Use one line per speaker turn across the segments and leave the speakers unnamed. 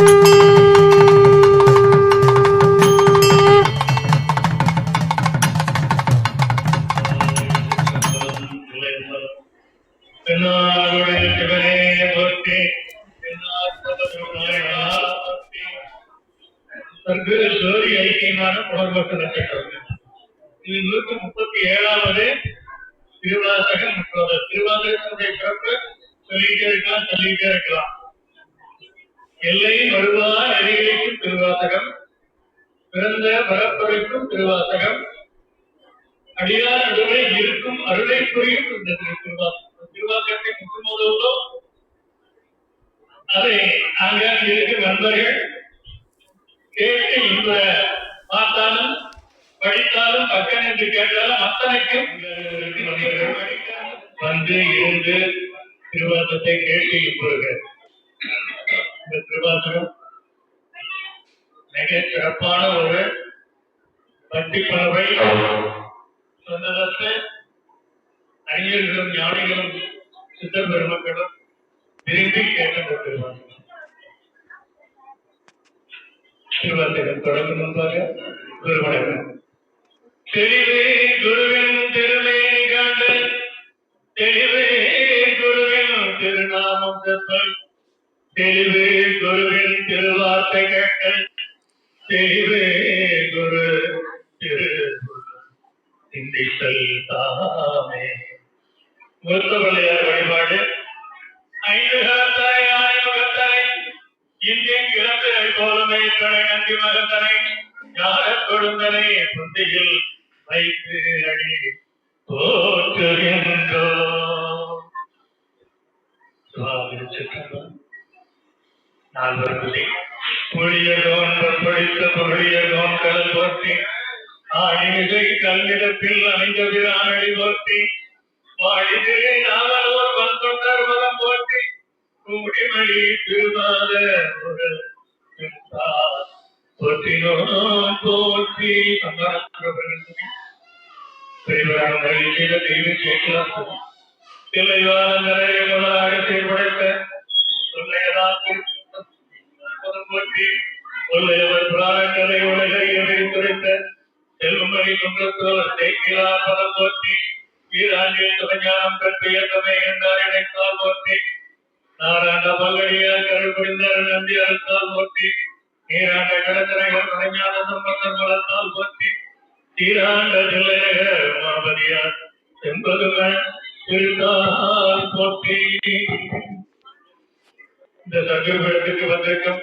Thank you. பிறந்த பரப்பரைக்கும் திருவாசகம். அடியார் நடுவே இருக்கும் அருளை புரியும் இந்த திருவாசகம். திருவாசகத்தை முற்றுமுதலோ அதை அங்காங்க இருக்கும் நண்பர்கள் கேட்டு இந்த பார்த்தாலும் படித்தாலும் பக்கம் என்று கேட்டாலும் அத்தனைக்கும் வந்து இருந்து திருவாசத்தை கேட்டு இப்பொழுது இந்த திருவாசகம் மிக சிறப்பான ஒரு பக்தி பறவை சொன்னதத்தை அறிஞர்களும் ஞானிகளும் சித்த பெருமக்களும் விரும்பி கேட்கப்பட்டிருவார்கள் திருவாசகம் தொடங்கும் முன்பாக குரு தெளிவே குருவின் திருமேனி கண்டு தெளிவே குருவின் திருநாமம் செப்பல் தெளிவே குருவின் திருவார்த்தை கேட்டல் தெளிவே குரு திரு சிந்தித்தல் தாமே முருத்தவள்ளையார் வழிபாடு? ஐந்து கரத்தாய் இந்தியன் போலமே தனை நன்றி ஞான கொடுந்தனை புந்தியில் வைத்து அடி நால்வர்குடி புளியதோன் படித்த கடல் போற்றி ஆணிமிகை கல்லிடத்தில் அமைந்த பிரானடி போற்றி வாழிதிலே நாவலோர் வந்தொண்டர் மலம் போற்றி கூடிமணி போற்றி தெய்வ நிறைய செயல்படுத்த போற்றி. சொல்லையவர் புராணங்களை உலகை துரைத்த செல்வமணி குன்றத்தோர் தேக்கிலா பதம் போற்றி. வீராண்டிய துவஞானம் பெற்ற தமை என்றார் இணைத்தால் போற்றி. நாராயண பல்லடியார் கருள் புரிந்தார் நம்பி அறுத்தால் போற்றி. நீராண்ட கடற்கரைகள் மறைஞான சம்பந்தம் வளர்த்தால் போற்றி. தீராண்ட தில்லையர் மாபதியார் செம்பதுகள் திருத்தால் போற்றி. இந்த சங்கீபத்துக்கு வந்திருக்கும்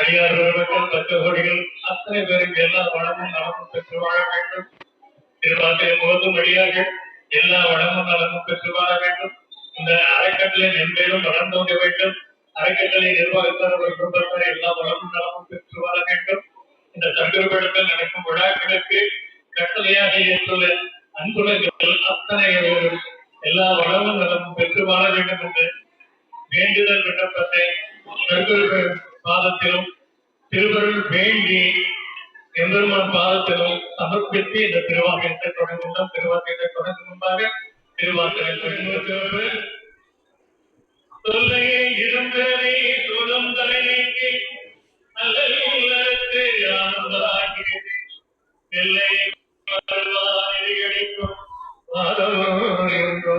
அடியார் பெருமக்கள் அத்தனை பேருக்கு எல்லா வளமும் நலமும் பெற்று வாழ வேண்டும். திருவாசை முகத்தும் வழியாக எல்லா வளமும் நலமும் பெற்று வாழ வேண்டும். இந்த அறக்கட்டளை மென்மேலும் வளர்ந்தோங்க வேண்டும். அறக்கட்டளை நிர்வாகத்தார் குடும்பத்தார் எல்லா வளமும் நலமும் பெற்று வாழ வேண்டும். இந்த சங்கரபடத்தில் நடக்கும் விழாக்களுக்கு கட்டளையாக ஏற்றுள்ள அன்புலங்கள் அத்தனை எல்லா வளமும் நலமும் பெற்று வாழ வேண்டும் என்று வேண்டுதல் விண்ணப்பத்தை சர்க்குரு பாதத்திலும் திருவருள் வேண்டி எம்பெருமான் பாதத்திலும் சமர்ப்பித்து இந்த திருவாக்கியத்தை தொடங்குகின்றோம். திருவாக்கியத்தை தொடங்கும் முன்பாக திருவாக்கியத்தை சொல்லையே இருந்ததை சுதம் தலைநீக்கி நல்ல இல்லத்து ஆனந்தாகிறது எல்லை கிடைக்கும் வாதமோ என்றோ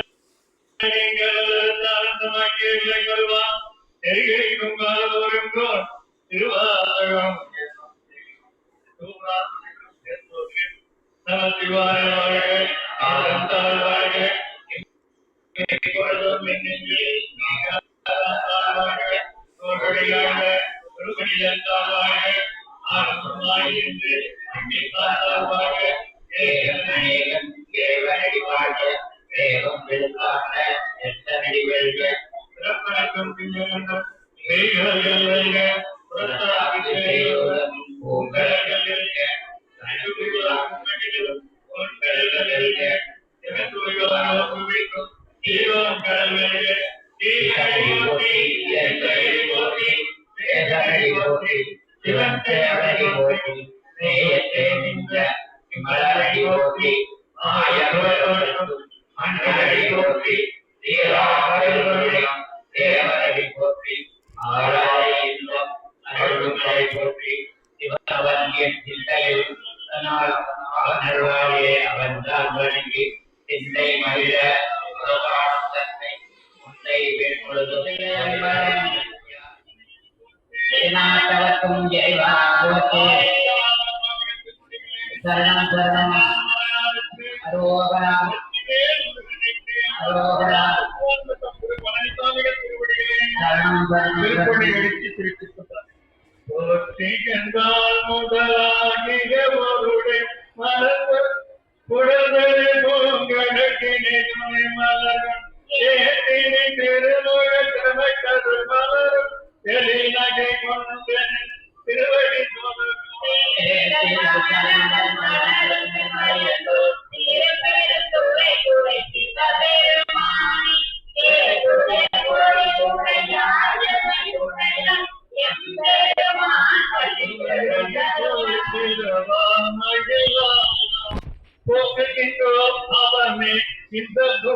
என்று
சிவன் அரோகரா. அரோகரா. சரணம்
முதலாகிய இந்த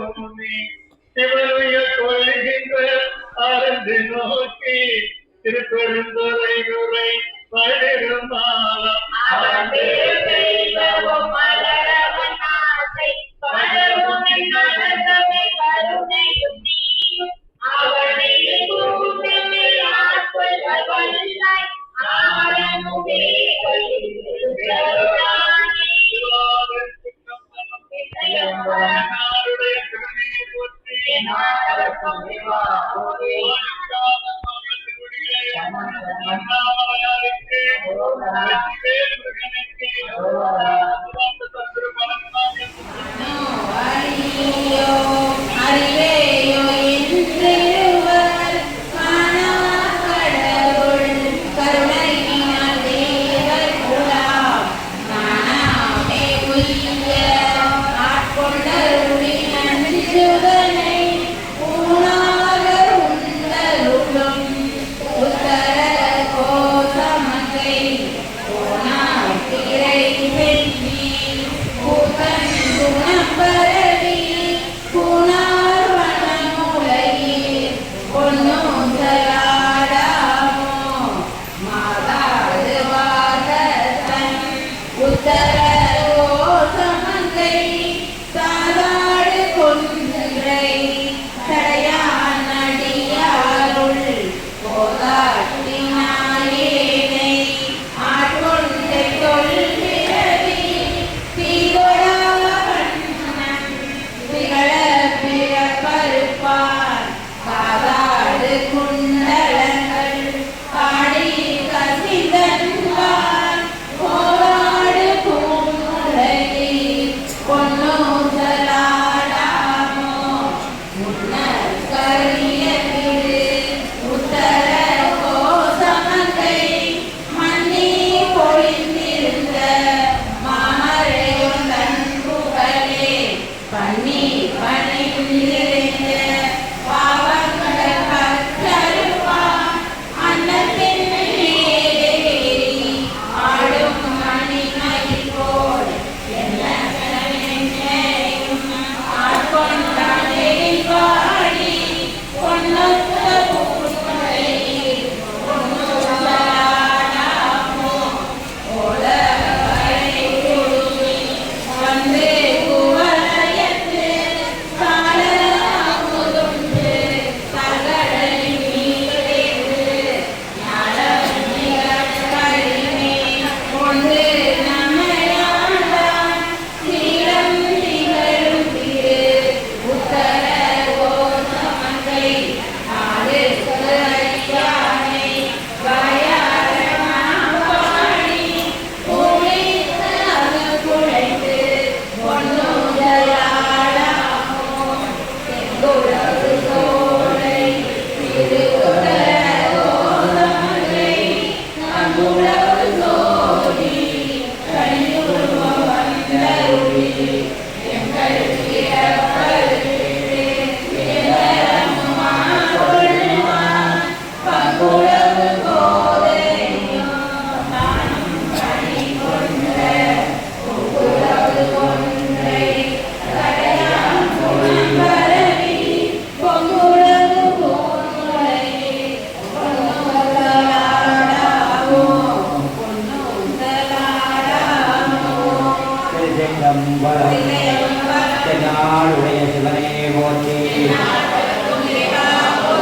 தென்னாடுடைய சிவனே போற்றி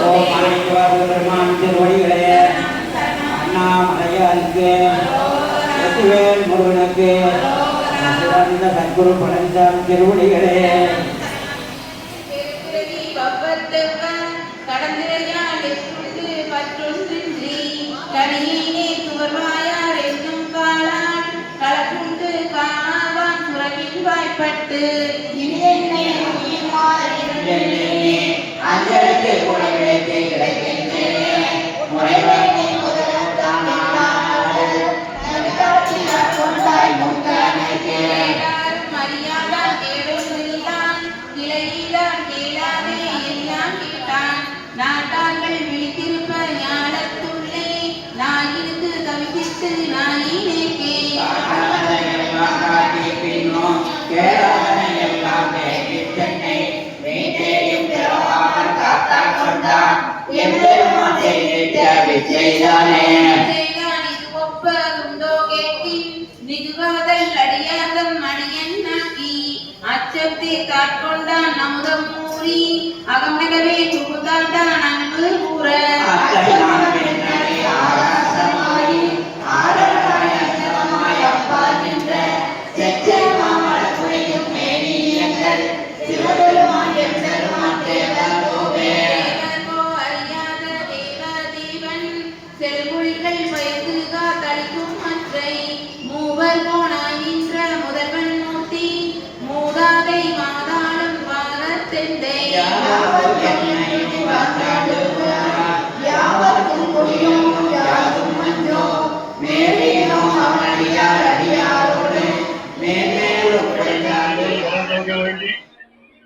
ஓம் அனைத்துவர் பெருமான் திருவடிகளே அண்ணாமலையாருக்கு முருகனுக்கு சிறந்த சத்குரு பழனிசாமி திருவடிகளே செய்தானே
செய்தான் நிகுகாதல் அடியாதம் மணியன் நாக்கி அச்சத்தை தாட்கொண்டான் நமுதம் கூறி அகமிகவே புகுதாண்டான் அன்பு கூற.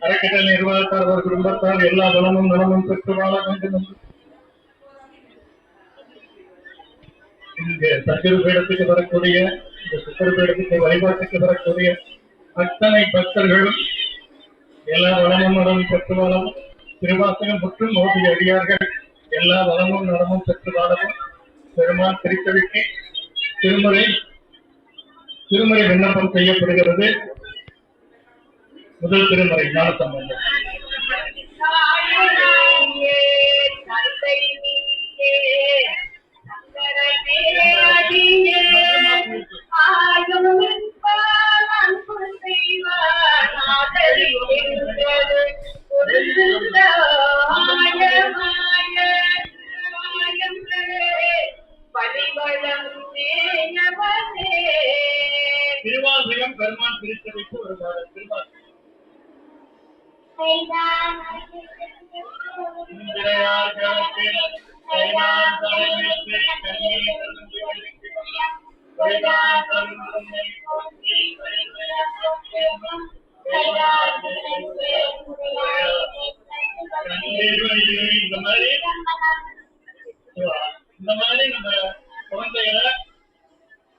அறக்கட்டளை நிர்வாகத்தார் அவர் குடும்பத்தார் எல்லா வளமும் நலமும் பெற்று வாழ வேண்டும் என்று இங்க சத்திரு பீடத்துக்கு வரக்கூடிய இந்த சித்திர பீடத்துக்கு வழிபாட்டுக்கு வரக்கூடிய அத்தனை பக்தர்களும் எல்லா வளமும் நலமும் பெற்று வாழவும் திருவாசகம் மற்றும் மோதி அடியார்கள். எல்லா வளமும் நலமும் பெற்று வாழவும் பெருமான் திருக்கவிக்கு திருமறை திருமறை விண்ணப்பம் செய்யப்படுகிறது. முதல் திருமறை ஞான சம்பந்தம் திருவாசகம் பெருமான் ஒரு பாடல். திருவாசகம் இந்த மாதிரி இந்த மாதிரி நம்ம குழந்தைகளை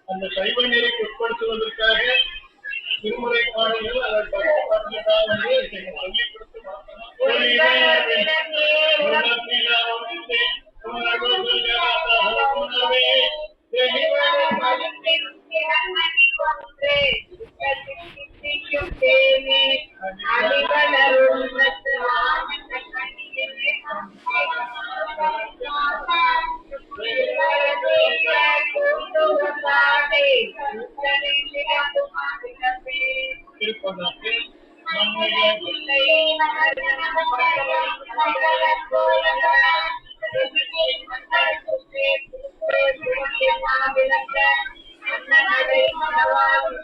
அந்த சைவ நெறிக்கு உட்படுத்துவதற்காக திருமுறை பாடல்கள் அதை பக்தி பாடல்களாக வந்து சொல்லிக் கொடுத்து வளர்க்கணும். ஐயம்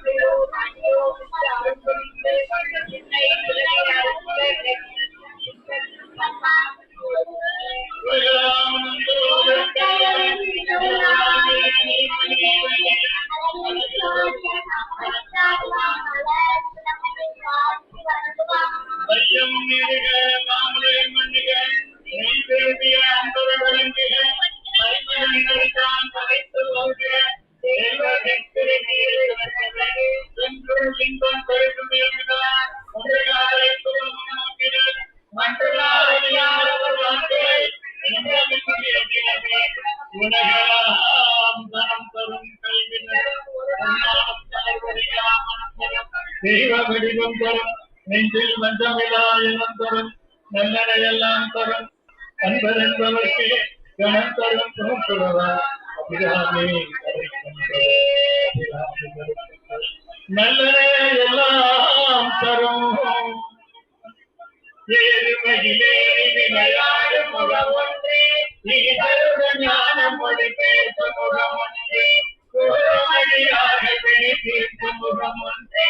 நெஞ்சில் இனம் தரும். நல்லனையெல்லாம் தரும் அன்பர் என்பவர்க்கே கணம் தரும் தோன்றுவா அபிராமி. எல்லாம் தரும். ஏழுமையிலே விளையாடு முகம் ஒன்றே நீதருட ஞானம் மொழி பேச முகம் ஒன்றே கோமடியாக வெளி தீர்த்த முகம் ஒன்றே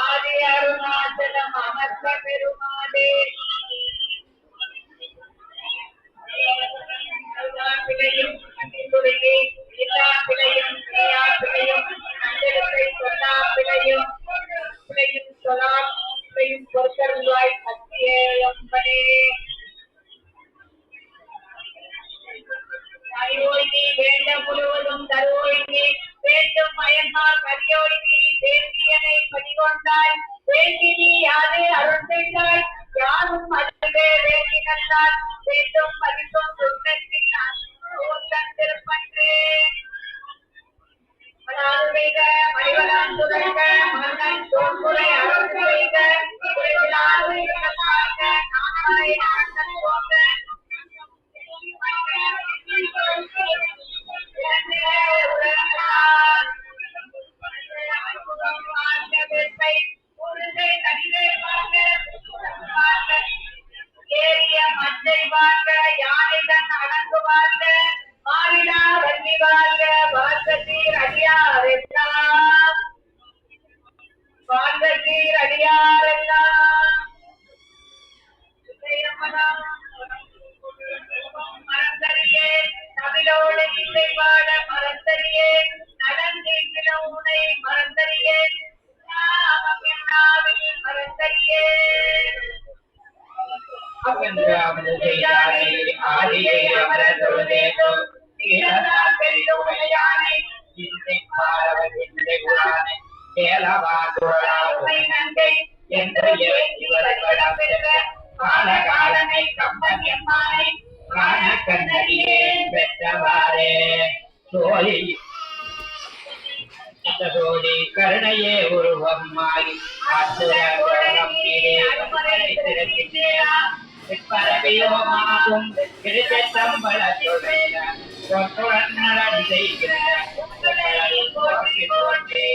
ஆதி அருணாச்சலம் அமர்ந்த பெருமாளே யாரும் அதுவே வேண்டும் பரிசும் துன்பத்தின் அன்புடன் திருப்பன்றே மனால்வைக மணிவலான் துறைக மன்னன் தோன்முறை அருள் ஏறிய மஞ்சை வாழ்க யானைதன் அடங்கு வாழ்க
அகன்றாவது செய்தாரை ஆதியை அமரர் தொழுதேதோ தீரனா பெரிதுமையானை இன்றை பாரவர் இன்றை குரானை கேளவா தோழா நங்கை என்று காலகாலனை கம்பன் எம்மானை காண கண்ணடியே சோழி சோழி கருணையே உலகம் கீழே அனுமதி திறக்கின்றேயா பரவியோமாகும். திருச்சம்பள தொழில நடந்து செய்கிற போற்றி போற்றி